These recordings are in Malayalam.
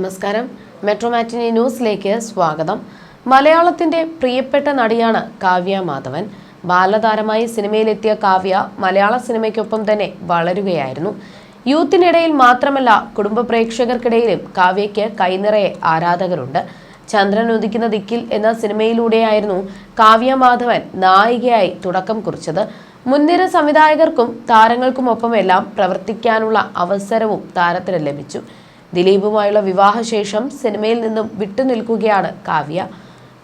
നമസ്കാരം. മെട്രോ മാറ്റിനി ന്യൂസിലേക്ക് സ്വാഗതം. മലയാളത്തിന്റെ പ്രിയപ്പെട്ട നടിയാണ് കാവ്യ മാധവൻ. ബാലതാരമായി സിനിമയിലെത്തിയ കാവ്യ മലയാള സിനിമയ്ക്കൊപ്പം തന്നെ വളരുകയായിരുന്നു. യൂത്തിനിടയിൽ മാത്രമല്ല കുടുംബ പ്രേക്ഷകർക്കിടയിലും കാവ്യയ്ക്ക് കൈനിറയെ ആരാധകരുണ്ട്. ചന്ദ്രൻ ഉദിക്കുന്ന ദിക്കിൽ എന്ന സിനിമയിലൂടെയായിരുന്നു കാവ്യ മാധവൻ നായികയായി തുടക്കം കുറിച്ചത്. മുൻനിര സംവിധായകർക്കും താരങ്ങൾക്കുമൊപ്പമെല്ലാം പ്രവർത്തിക്കാനുള്ള അവസരവും താരത്തിന് ലഭിച്ചു. ദിലീപുമായുള്ള വിവാഹശേഷം സിനിമയിൽ നിന്നും വിട്ടുനിൽക്കുകയാണ് കാവ്യ.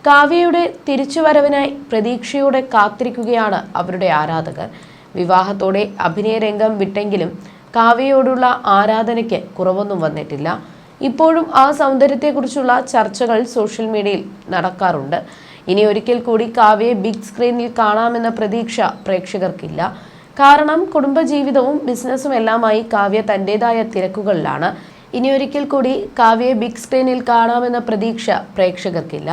കാവ്യയുടെ തിരിച്ചുവരവിനായി പ്രതീക്ഷയോടെ കാത്തിരിക്കുകയാണ് അവരുടെ ആരാധകർ. വിവാഹത്തോടെ അഭിനയരംഗം വിട്ടെങ്കിലും കാവ്യയോടുള്ള ആരാധനയ്ക്ക് കുറവൊന്നും വന്നിട്ടില്ല. ഇപ്പോഴും ആ സൗന്ദര്യത്തെക്കുറിച്ചുള്ള ചർച്ചകൾ സോഷ്യൽ മീഡിയയിൽ നടക്കാറുണ്ട്. ഇനി ഒരിക്കൽ കൂടി കാവ്യയെ ബിഗ് സ്ക്രീനിൽ കാണാമെന്ന പ്രതീക്ഷ പ്രേക്ഷകർക്കില്ല. കാരണം കുടുംബജീവിതവും ബിസിനസ്സും എല്ലാമായി കാവ്യ തന്റെതായ തിരക്കുകളിലാണ്. ഇനി ഒരിക്കൽ കൂടി കാവ്യയെ ബിഗ് സ്ക്രീനിൽ കാണാമെന്ന പ്രതീക്ഷ പ്രേക്ഷകർക്കില്ല.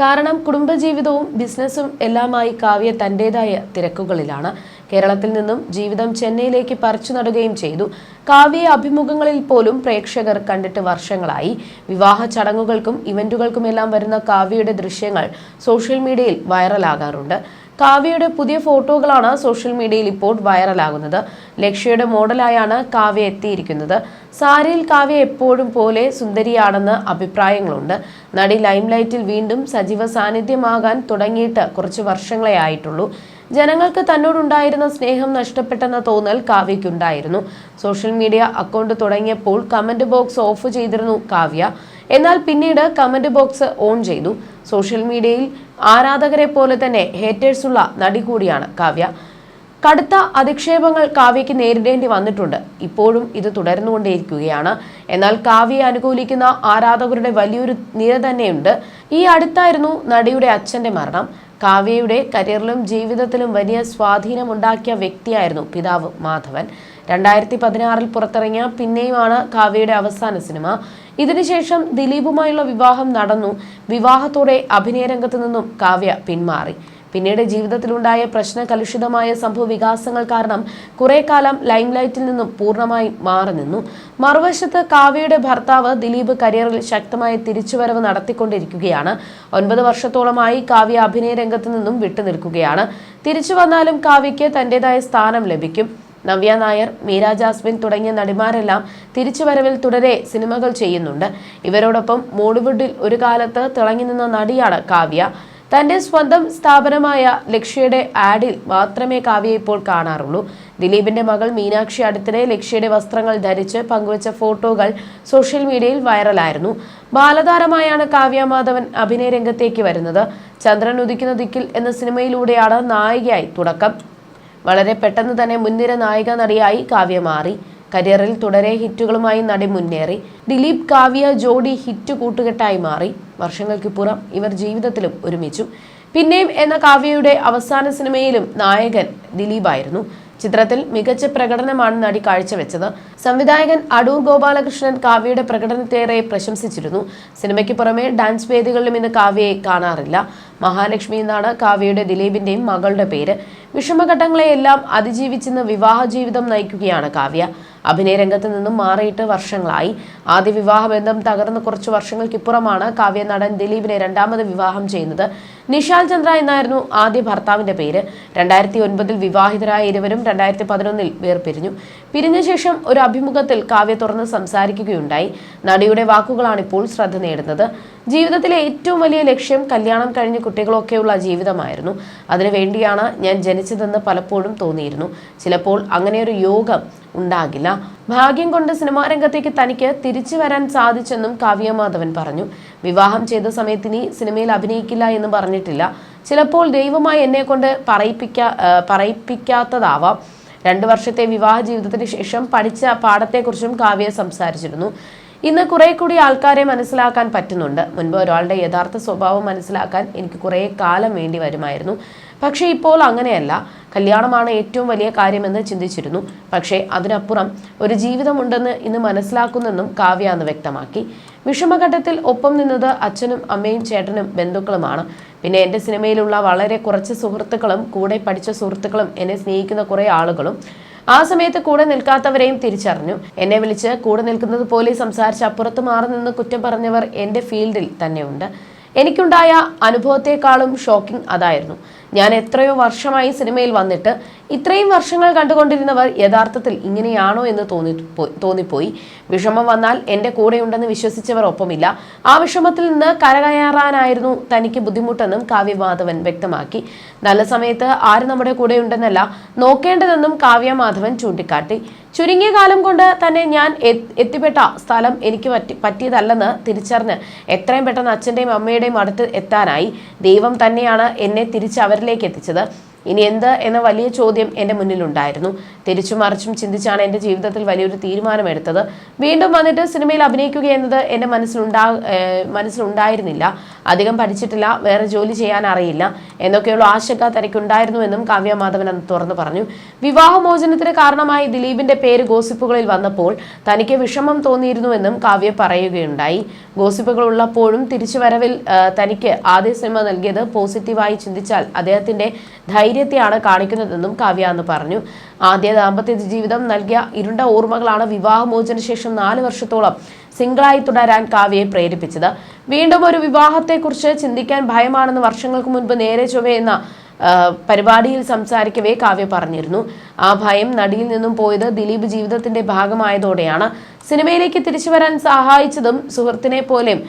കാരണം കുടുംബജീവിതവും ബിസിനസ്സും എല്ലാമായി കാവ്യ തന്റെതായ തിരക്കുകളിലാണ്. കേരളത്തിൽ നിന്നും ജീവിതം ചെന്നൈയിലേക്ക് പറിച്ചു നടുകയും ചെയ്തു. കാവ്യ അഭിമുഖങ്ങളിൽ പോലും പ്രേക്ഷകർ കണ്ടിട്ട് വർഷങ്ങളായി. വിവാഹ ചടങ്ങുകൾക്കും ഇവന്റുകൾക്കുമെല്ലാം വരുന്ന കാവ്യയുടെ ദൃശ്യങ്ങൾ സോഷ്യൽ മീഡിയയിൽ വൈറലാകാറുണ്ട്. കാവ്യയുടെ പുതിയ ഫോട്ടോകളാണ് സോഷ്യൽ മീഡിയയിൽ ഇപ്പോൾ വൈറലാകുന്നത്. ലക്ഷ്യയുടെ മോഡലായാണ് കാവ്യ എത്തിയിരിക്കുന്നത്. സാരിയിൽ കാവ്യ എപ്പോഴും പോലെ സുന്ദരിയാണെന്ന് അഭിപ്രായങ്ങളുണ്ട്. നടി ലൈംലൈറ്റിൽ വീണ്ടും സജീവ സാന്നിധ്യമാകാൻ തുടങ്ങിയിട്ട് കുറച്ച് വർഷങ്ങളെ ആയിട്ടുള്ളൂ. ജനങ്ങൾക്ക് തന്നോടുണ്ടായിരുന്ന സ്നേഹം നഷ്ടപ്പെട്ടെന്ന തോന്നൽ കാവ്യയ്ക്കുണ്ടായിരുന്നു. സോഷ്യൽ മീഡിയ അക്കൗണ്ട് തുടങ്ങിയപ്പോൾ കമന്റ് ബോക്സ് ഓഫ് ചെയ്തിരുന്നു കാവ്യ. എന്നാൽ പിന്നീട് കമന്റ് ബോക്സ് ഓൺ ചെയ്തു. സോഷ്യൽ മീഡിയയിൽ ആരാധകരെ പോലെ തന്നെ ഹേറ്റേഴ്സുള്ള നടി കൂടിയാണ് കാവ്യ. കടുത്ത അധിക്ഷേപങ്ങൾ കാവ്യയ്ക്ക് നേരിടേണ്ടി വന്നിട്ടുണ്ട്. ഇപ്പോഴും ഇത് തുടർന്നുകൊണ്ടേയിരിക്കുകയാണ്. എന്നാൽ കാവ്യയെ അനുകൂലിക്കുന്ന ആരാധകരുടെ വലിയൊരു നിര തന്നെയുണ്ട്. ഈ അടുത്തായിരുന്നു നടിയുടെ അച്ഛന്റെ മരണം. കാവ്യയുടെ കരിയറിലും ജീവിതത്തിലും വലിയ സ്വാധീനമുണ്ടാക്കിയ വ്യക്തിയായിരുന്നു പിതാവ് മാധവൻ. രണ്ടായിരത്തി പതിനാറിൽ പുറത്തിറങ്ങിയ പിന്നെയുമാണ് കാവ്യയുടെ അവസാന സിനിമ. ഇതിനുശേഷം ദിലീപുമായുള്ള വിവാഹം നടന്നു. വിവാഹത്തോടെ അഭിനയ രംഗത്ത് നിന്നും കാവ്യ പിന്മാറി. പിന്നീട് ജീവിതത്തിലുണ്ടായ പ്രശ്ന കലുഷിതമായ സംഭവ വികാസങ്ങൾ കാരണം കുറെ കാലം ലൈംലൈറ്റിൽ നിന്നും പൂർണമായി മാറി നിന്നു. മറുവശത്ത് കാവ്യയുടെ ഭർത്താവ് ദിലീപ് കരിയറിൽ ശക്തമായ തിരിച്ചുവരവ് നടത്തിക്കൊണ്ടിരിക്കുകയാണ്. ഒൻപത് വർഷത്തോളമായി കാവ്യ അഭിനയ രംഗത്ത് നിന്നും വിട്ടുനിൽക്കുകയാണ്. തിരിച്ചു വന്നാലും കാവ്യയ്ക്ക് തന്റേതായ സ്ഥാനം ലഭിക്കും. നവ്യ നായർ മീര ജാസ്മിൻ തുടങ്ങിയ നടിമാരെല്ലാം തിരിച്ചുവരവിൽ തുടരെ സിനിമകൾ ചെയ്യുന്നുണ്ട്. ഇവരോടൊപ്പം മോളിവുഡിൽ ഒരു കാലത്ത് തിളങ്ങി നിന്ന നടിയാണ് കാവ്യ. തന്റെ സ്വന്തം സ്ഥാപനമായ ലക്ഷ്യയുടെ ആഡിൽ മാത്രമേ കാവ്യ ഇപ്പോൾ കാണാറുള്ളൂ. ദിലീപിന്റെ മകൾ മീനാക്ഷി അടുത്തിടെ ലക്ഷ്യയുടെ വസ്ത്രങ്ങൾ ധരിച്ച് പങ്കുവച്ച ഫോട്ടോകൾ സോഷ്യൽ മീഡിയയിൽ വൈറലായിരുന്നു. ബാലതാരമായാണ് കാവ്യ മാധവൻ അഭിനയ രംഗത്തേക്ക് വരുന്നത്. ചന്ദ്രൻ ഉദിക്കുന്ന ദിക്കിൽ എന്ന സിനിമയിലൂടെയാണ് നായികയായി തുടക്കം. വളരെ പെട്ടെന്ന് തന്നെ മുൻനിര നായിക നടിയായി കാവ്യ മാറി. കരിയറിൽ തുടരെ ഹിറ്റുകളുമായി നടി മുന്നേറി. ദിലീപ് കാവ്യ ജോഡി ഹിറ്റ് കൂട്ടുകെട്ടായി മാറി. വർഷങ്ങൾക്കിപ്പുറം ഇവർ ജീവിതത്തിലും ഒരുമിച്ചു. പിന്നെയും എന്ന കാവ്യയുടെ അവസാന സിനിമയിലും നായകൻ ദിലീപായിരുന്നു. ചിത്രത്തിൽ മികച്ച പ്രകടനമാണ് നടി കാഴ്ചവെച്ചത്. സംവിധായകൻ അടൂർ ഗോപാലകൃഷ്ണൻ കാവ്യയുടെ പ്രകടനത്തേറെ പ്രശംസിച്ചിരുന്നു. സിനിമയ്ക്ക് പുറമെ ഡാൻസ് വേദികളിലും ഇന്ന് കാവ്യയെ കാണാറില്ല. മഹാലക്ഷ്മി എന്നാണ് കാവ്യയുടെ ദിലീപിന്റെയും മകളുടെ പേര്. വിഷമഘട്ടങ്ങളെയെല്ലാം അതിജീവിച്ചെന്ന് വിവാഹ ജീവിതം നയിക്കുകയാണ് കാവ്യ. അഭിനയ രംഗത്ത് നിന്നും മാറിയിട്ട് വർഷങ്ങളായി. ആദ്യ വിവാഹ ബന്ധം തകർന്ന് കുറച്ച് വർഷങ്ങൾക്കിപ്പുറമാണ് കാവ്യ നടൻ ദിലീപിനെ രണ്ടാമത് വിവാഹം ചെയ്യുന്നത്. നിഷാൽ ചന്ദ്ര എന്നായിരുന്നു ആദ്യ ഭർത്താവിന്റെ പേര്. രണ്ടായിരത്തി ഒൻപതിൽ വിവാഹിതരായ ഇരുവരും രണ്ടായിരത്തി പതിനൊന്നിൽ വേർപിരിഞ്ഞു. പിരിഞ്ഞ ശേഷം ഒരു അഭിമുഖത്തിൽ കാവ്യ തുറന്ന് സംസാരിക്കുകയുണ്ടായി. നടിയുടെ വാക്കുകളാണ് ഇപ്പോൾ ശ്രദ്ധ നേടുന്നത്. ജീവിതത്തിലെ ഏറ്റവും വലിയ ലക്ഷ്യം കല്യാണം കഴിഞ്ഞ് കുട്ടികളൊക്കെയുള്ള ജീവിതമായിരുന്നു. അതിനുവേണ്ടിയാണ് ഞാൻ ജനിച്ചതെന്ന് പലപ്പോഴും തോന്നിയിരുന്നു. ചിലപ്പോൾ അങ്ങനെയൊരു യോഗം ഉണ്ടാകില്ല. ഭാഗ്യം കൊണ്ട് സിനിമാ രംഗത്തേക്ക് തനിക്ക് തിരിച്ചു വരാൻ സാധിച്ചെന്നും കാവ്യ മാധവൻ പറഞ്ഞു. വിവാഹം ചെയ്ത സമയത്ത് ഇനി സിനിമയിൽ അഭിനയിക്കില്ല എന്ന് പറഞ്ഞിട്ടില്ല. ചിലപ്പോൾ ദൈവമായി എന്നെ കൊണ്ട് പറയിപ്പിക്കാ പറയിപ്പിക്കാത്തതാവാം. രണ്ടു വർഷത്തെ വിവാഹ ജീവിതത്തിന് ശേഷം പഠിച്ച പാഠത്തെക്കുറിച്ചും കാവ്യ സംസാരിച്ചിരുന്നു. ഇന്ന് കുറെ കൂടി ആൾക്കാരെ മനസ്സിലാക്കാൻ പറ്റുന്നുണ്ട്. മുൻപ് ഒരാളുടെ യഥാർത്ഥ സ്വഭാവം മനസ്സിലാക്കാൻ എനിക്ക് കുറേ കാലം വേണ്ടി വരുമായിരുന്നു. പക്ഷേ ഇപ്പോൾ അങ്ങനെയല്ല. കല്യാണമാണ് ഏറ്റവും വലിയ കാര്യമെന്ന് ചിന്തിച്ചിരുന്നു. പക്ഷേ അതിനപ്പുറം ഒരു ജീവിതമുണ്ടെന്ന് ഇന്ന് മനസ്സിലാക്കുന്നെന്നും കാവ്യ അന്ന് വ്യക്തമാക്കി. വിഷമഘട്ടത്തിൽ ഒപ്പം നിന്നത് അച്ഛനും അമ്മയും ചേട്ടനും ബന്ധുക്കളുമാണ്. പിന്നെ എന്റെ സിനിമയിലുള്ള വളരെ കുറച്ച് സുഹൃത്തുക്കളും കൂടെ പഠിച്ച സുഹൃത്തുക്കളും എന്നെ സ്നേഹിക്കുന്ന കുറേ ആളുകളും ആ സമയത്ത് കൂടെ നിൽക്കാത്തവരെയും തിരിച്ചറിഞ്ഞു. എന്നെ വിളിച്ച് കൂടെ നിൽക്കുന്നത് പോലെ സംസാരിച്ച് അപ്പുറത്ത് മാറി നിന്ന് കുറ്റം പറഞ്ഞവർ എന്റെ ഫീൽഡിൽ തന്നെയുണ്ട്. എനിക്കുണ്ടായ അനുഭവത്തെക്കാളും ഷോക്കിംഗ് അതായിരുന്നു. ഞാൻ എത്രയോ വർഷമായി സിനിമയിൽ വന്നിട്ട് ഇത്രയും വർഷങ്ങൾ കണ്ടുകൊണ്ടിരുന്നവർ യഥാർത്ഥത്തിൽ ഇങ്ങനെയാണോ എന്ന് തോന്നി തോന്നിപ്പോയി. വിഷമം വന്നാൽ എന്റെ കൂടെയുണ്ടെന്ന് വിശ്വസിച്ചവർ ഒപ്പമില്ല. ആ വിഷമത്തിൽ നിന്ന് കരകയറാനായിരുന്നു തനിക്ക് ബുദ്ധിമുട്ടെന്നും കാവ്യമാധവൻ വ്യക്തമാക്കി. നല്ല സമയത്ത് ആര് നമ്മുടെ കൂടെയുണ്ടെന്നല്ല നോക്കേണ്ടതെന്നും കാവ്യമാധവൻ ചൂണ്ടിക്കാട്ടി. ചുരുങ്ങിയ കാലം കൊണ്ട് തന്നെ ഞാൻ എത്തിപ്പെട്ട സ്ഥലം എനിക്ക് പറ്റി പറ്റിയതല്ലെന്ന് തിരിച്ചറിഞ്ഞ് എത്രയും പെട്ടെന്ന് അച്ഛന്റെയും അമ്മയുടെയും അടുത്ത് എത്താനായി. ദൈവം തന്നെയാണ് എന്നെ തിരിച്ച് അവരിലേക്ക് എത്തിച്ചത്. ഇനി എന്ത് എന്ന വലിയ ചോദ്യം എന്റെ മുന്നിലുണ്ടായിരുന്നു. തിരിച്ചും മറിച്ചും ചിന്തിച്ചാണ് എന്റെ ജീവിതത്തിൽ വലിയൊരു തീരുമാനമെടുത്തത്. വീണ്ടും വന്നിട്ട് സിനിമയിൽ അഭിനയിക്കുക എന്നത് എന്റെ മനസ്സിലുണ്ടാ മനസ്സിലുണ്ടായിരുന്നില്ല. അധികം പഠിച്ചിട്ടില്ല വേറെ ജോലി ചെയ്യാൻ അറിയില്ല എന്നൊക്കെയുള്ള ആശങ്ക തനിക്കുണ്ടായിരുന്നുവെന്നും കാവ്യ മാധവൻ അന്ന് തുറന്നു പറഞ്ഞു. വിവാഹമോചനത്തിന് കാരണമായി ദിലീപിന്റെ പേര് ഗോസിപ്പുകളിൽ വന്നപ്പോൾ തനിക്ക് വിഷമം തോന്നിയിരുന്നുവെന്നും കാവ്യ പറയുകയുണ്ടായി. ഗോസിപ്പുകൾ ഉള്ളപ്പോഴും തിരിച്ചുവരവിൽ തനിക്ക് ആദ്യ സിനിമ നൽകിയത് പോസിറ്റീവായി ചിന്തിച്ചാൽ അദ്ദേഹത്തിന്റെ ധൈര്യത്തെയാണ് കാണിക്കുന്നതെന്നും കാവ്യ അന്ന് പറഞ്ഞു. ആദ്യ ദാമ്പത്യ ജീവിതം നൽകിയ ഇരുണ്ട ഓർമ്മകളാണ് വിവാഹമോചന ശേഷം നാല് വർഷത്തോളം സിംഗിളായി തുടരാൻ കാവ്യയെ പ്രേരിപ്പിച്ചത്. വീണ്ടും ഒരു വിവാഹത്തെക്കുറിച്ച് ചിന്തിക്കാൻ ഭയമാണെന്ന് വർഷങ്ങൾക്ക് മുൻപ് നേരെ ചൊവ്വ എന്ന പരിപാടിയിൽ സംസാരിക്കവേ കാവ്യ പറഞ്ഞിരുന്നു. ആ ഭയം നടിയിൽ നിന്നും പോയത് ദിലീപ് ജീവിതത്തിന്റെ ഭാഗമായതോടെയാണ്. സിനിമയിലേക്ക് തിരിച്ചു വരാൻ സഹായിച്ചതും സുഹൃത്തിനെ പോലെയും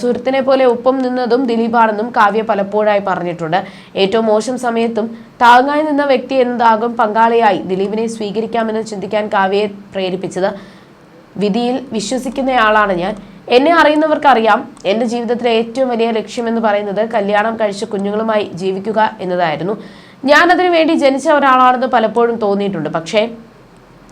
സുഹൃത്തിനെ പോലെ ഒപ്പം നിന്നതും ദിലീപാണെന്നും കാവ്യ പലപ്പോഴായി പറഞ്ഞിട്ടുണ്ട്. ഏറ്റവും മോശം സമയത്തും താങ്ങായി നിന്ന വ്യക്തി എന്നതാകും പങ്കാളിയായി ദിലീപിനെ സ്വീകരിക്കാമെന്ന് ചിന്തിക്കാൻ കാവ്യയെ പ്രേരിപ്പിച്ചത്. വിധിയിൽ വിശ്വസിക്കുന്നയാളാണ് ഞാൻ. എന്നെ അറിയുന്നവർക്കറിയാം എന്റെ ജീവിതത്തിലെ ഏറ്റവും വലിയ ലക്ഷ്യം എന്ന് പറയുന്നത് കല്യാണം കഴിച്ച് കുഞ്ഞുങ്ങളുമായി ജീവിക്കുക എന്നതായിരുന്നു. ഞാനതിനു വേണ്ടി ജനിച്ച ഒരാളാണെന്ന് പലപ്പോഴും തോന്നിയിട്ടുണ്ട്. പക്ഷേ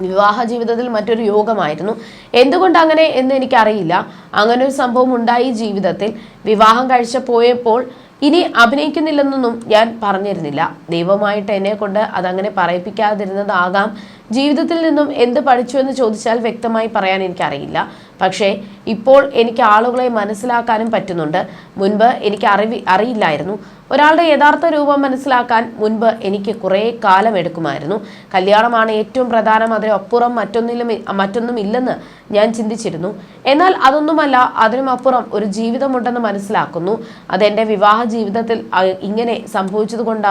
വിവാഹ ജീവിതത്തിൽ മറ്റൊരു യോഗമായിരുന്നു. എന്തുകൊണ്ട് അങ്ങനെ എന്ന് എനിക്കറിയില്ല. അങ്ങനെ ഒരു സംഭവം ഉണ്ടായി ജീവിതത്തിൽ. വിവാഹം കഴിച്ച പോയപ്പോൾ ഇനി അഭിനയിക്കുന്നില്ലെന്നൊന്നും ഞാൻ പറഞ്ഞിരുന്നില്ല. ദൈവമായിട്ട് എന്നെ കൊണ്ട് അതങ്ങനെ പറയിപ്പിക്കാതിരുന്നതാകാം. ജീവിതത്തിൽ നിന്നും എന്ത് പഠിച്ചു എന്ന് ചോദിച്ചാൽ വ്യക്തമായി പറയാൻ എനിക്കറിയില്ല. പക്ഷേ ഇപ്പോൾ എനിക്ക് ആളുകളെ മനസ്സിലാക്കാനും പറ്റുന്നുണ്ട്. മുൻപ് എനിക്ക് അറിവി അറിയില്ലായിരുന്നു. ഒരാളുടെ യഥാർത്ഥ രൂപം മനസ്സിലാക്കാൻ മുൻപ് എനിക്ക് കുറേ കാലം എടുക്കുമായിരുന്നു. കല്യാണമാണ് ഏറ്റവും പ്രധാനം. അതിനപ്പുറം മറ്റൊന്നിലും മറ്റൊന്നും ഇല്ലെന്ന് ഞാൻ ചിന്തിച്ചിരുന്നു. എന്നാൽ അതൊന്നുമല്ല അതിനുമപ്പുറം ഒരു ജീവിതമുണ്ടെന്ന് മനസ്സിലാക്കുന്നു. അതെന്റെ വിവാഹ ജീവിതത്തിൽ ഇങ്ങനെ സംഭവിച്ചതുകൊണ്ട്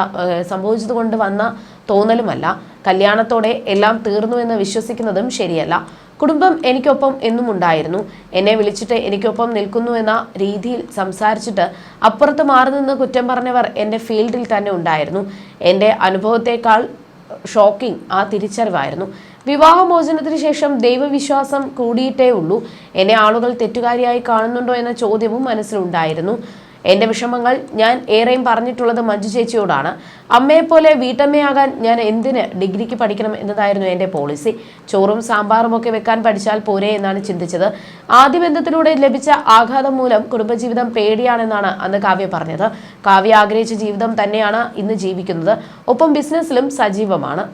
സംഭവിച്ചതുകൊണ്ട് വന്ന തോന്നലുമല്ല. കല്യാണത്തോടെ എല്ലാം തീർന്നു എന്ന് വിശ്വസിക്കുന്നതും ശരിയല്ല. കുടുംബം എനിക്കൊപ്പം എന്നും ഉണ്ടായിരുന്നു. എന്നെ വിളിച്ചിട്ട് എനിക്കൊപ്പം നിൽക്കുന്നു എന്ന രീതിയിൽ സംസാരിച്ചിട്ട് അപ്പുറത്ത് മാറി നിന്ന് കുറ്റം പറഞ്ഞവർ എന്റെ ഫീൽഡിൽ തന്നെ ഉണ്ടായിരുന്നു. എന്റെ അനുഭവത്തെക്കാൾ ഷോക്കിംഗ് ആ തിരിച്ചറിവായിരുന്നു. വിവാഹമോചനത്തിന് ശേഷം ദൈവവിശ്വാസം കൂടിയിട്ടേ ഉള്ളൂ. എന്നെ ആളുകൾ തെറ്റുകാരിയായി കാണുന്നുണ്ടോ എന്ന ചോദ്യവും മനസ്സിലുണ്ടായിരുന്നു. എന്റെ വിഷമങ്ങൾ ഞാൻ ഏറെയും പറഞ്ഞിട്ടുള്ളത് മഞ്ജു ചേച്ചിയോടാണ്. അമ്മയെപ്പോലെ വീട്ടമ്മയാകാൻ ഞാൻ എന്തിന് ഡിഗ്രിക്ക് പഠിക്കണം എന്നതായിരുന്നു എന്റെ പോളിസി. ചോറും സാമ്പാറും ഒക്കെ വെക്കാൻ പഠിച്ചാൽ പോരെ എന്നാണ് ചിന്തിച്ചത്. ആദ്യ ബന്ധത്തിലൂടെ ലഭിച്ച ആഘാതം മൂലം കുടുംബജീവിതം പേടിയാണെന്നാണ് അന്ന് കാവ്യ പറഞ്ഞത്. കാവ്യ ആഗ്രഹിച്ച ജീവിതം തന്നെയാണ് ഇന്ന് ജീവിക്കുന്നത്. ഒപ്പം ബിസിനസ്സിലും സജീവമാണ്.